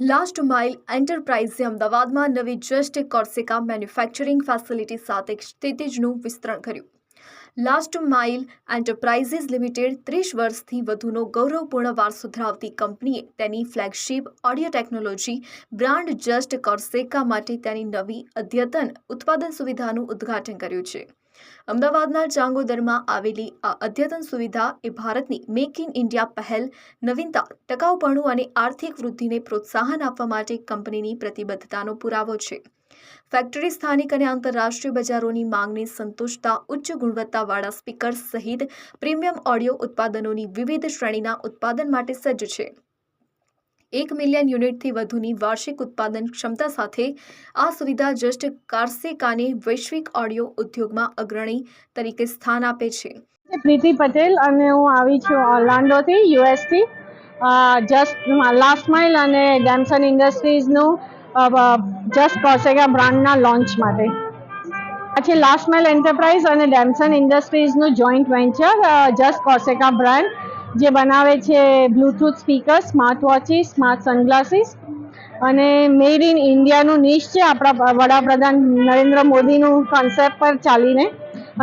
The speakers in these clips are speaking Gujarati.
લાસ્ટ માઇલ એન્ટરપ્રાઇઝે અમદાવાદમાં નવી જસ્ટ કોર્સેકા મેન્યુફેક્ચરિંગ ફેસિલિટી સાથે ક્ષિતિજનું વિસ્તરણ કર્યું. લાસ્ટ માઇલ એન્ટરપ્રાઇઝિસ લિમિટેડ ત્રીસ વર્ષથી વધુનો ગૌરવપૂર્ણ વારસો ધરાવતી કંપનીએ તેની flagship audio technology brand just Corseca માટે તેની નવી અદ્યતન ઉત્પાદન સુવિધાનું ઉદ્ઘાટન કર્યું છે. અમદાવાદના ચાંગોદરમાં આવેલી આ અદ્યતન સુવિધા એ ભારતની મેક ઇન ઇન્ડિયા પહેલ, નવીનતા, ટકાઉપણું અને આર્થિક વૃદ્ધિને પ્રોત્સાહન આપવા માટે કંપનીની પ્રતિબદ્ધતાનો પુરાવો છે. ફેક્ટરી સ્થાનિક અને આંતરરાષ્ટ્રીય બજારોની માંગને સંતોષતા ઉચ્ચ ગુણવત્તાવાળા સ્પીકર્સ સહિત પ્રીમિયમ ઓડિયો ઉત્પાદનોની વિવિધ શ્રેણીના ઉત્પાદન માટે સજ્જ છે. એક મિલિયન યુનિટથી વધુની વાર્ષિક ઉત્પાદન ક્ષમતા સાથે આ સુવિધા જસ્ટ કાર્સેકાને વૈશ્વિક ઓડિયો ઉદ્યોગમાં અગ્રણી તરીકે સ્થાન આપે છે. પ્રીતિ પટેલ અને હું આવી છું ઓર્લાન્ડોથી, યુએસથી. જસ્ટ લાસ્ટ માઇલ અને ડેમસન ઇન્ડસ્ટ્રીઝનું જસ્ટ કોસેગા બ્રાન્ડના લોન્ચ માટે. પછી લાસ્ટ માઇલ એન્ટરપ્રાઇઝ અને Damson ઇન્ડસ્ટ્રીઝનું joint venture just Corseca brand જે બનાવે છે Bluetooth speaker smart watches smart sunglasses અને મેડ ઇન ઇન્ડિયાનું નિશ છે આપણા વડાપ્રધાન નરેન્દ્ર મોદીનું કોન્સેપ્ટ પર ચાલીને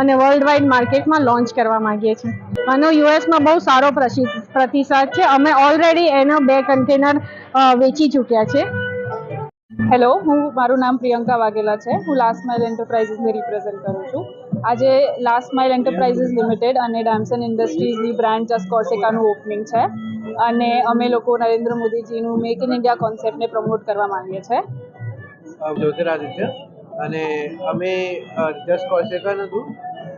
અને વર્લ્ડ વાઇડ માર્કેટમાં લોન્ચ કરવા માંગીએ છીએ. આનો યુએસમાં બહુ સારો પ્રતિસાદ છે. અમે ઓલરેડી એનો બે કન્ટેનર વેચી ચૂક્યા છે. હેલો હું મારું નામ પ્રિયંકા વાઘેલા છે. હું લાસ્ટ માઇલ એન્ટરપ્રાઇઝીસને રિપ્રેઝેન્ટ કરું છું. આજે લાસ્ટ માઇલ એન્ટરપ્રાઇઝીસ લિમિટેડ અને ડેમસન ઇન્ડસ્ટ્રીઝની બ્રાન્ડ જસ્ટ કોર્સેકાનું ઓપનિંગ છે. અને અમે લોકો નરેન્દ્ર મોદીજીનું મેક ઇન ઇન્ડિયા કોન્સેપ્ટને પ્રમોટ કરવા માંગીએ છીએ જ્યોતિરાદિત્ય, અને અમે જસ્ટ કોર્સેકા હતું.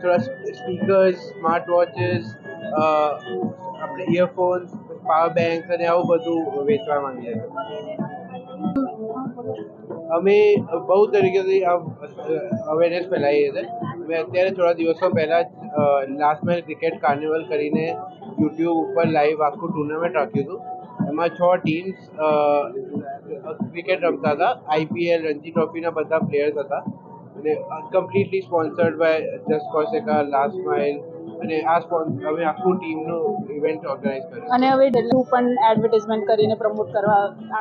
થોડા સ્પીકર્સ સ્માર્ટ વોચીસ આપણે ઇયરફોન્સ પાવર બેંક અને આવું બધું વેચવા માંગીએ છીએ. અમે બહુ તરીકેથી અવેરનેસ ફેલાવીએ છીએ. અમે અત્યારે થોડા દિવસો પહેલાં જ લાસ્ટ મેચ ક્રિકેટ કાર્નિવલ કરીને યુટ્યુબ ઉપર લાઈવ આખું ટુર્નામેન્ટ રાખ્યું હતું. એમાં છ ટીમ્સ ક્રિકેટ રમતા હતા. આઈપીએલ રણજી ટ્રોફીના બધા પ્લેયર્સ હતા. અને completely sponsored by just Corseca last mile અને આ અમે આખું ટીમનું ઇવેન્ટ ઓર્ગેનાઇઝ કર્યું. અને હવે પણ એડવર્ટાઇઝમેન્ટ કરીને પ્રમોટ કરવા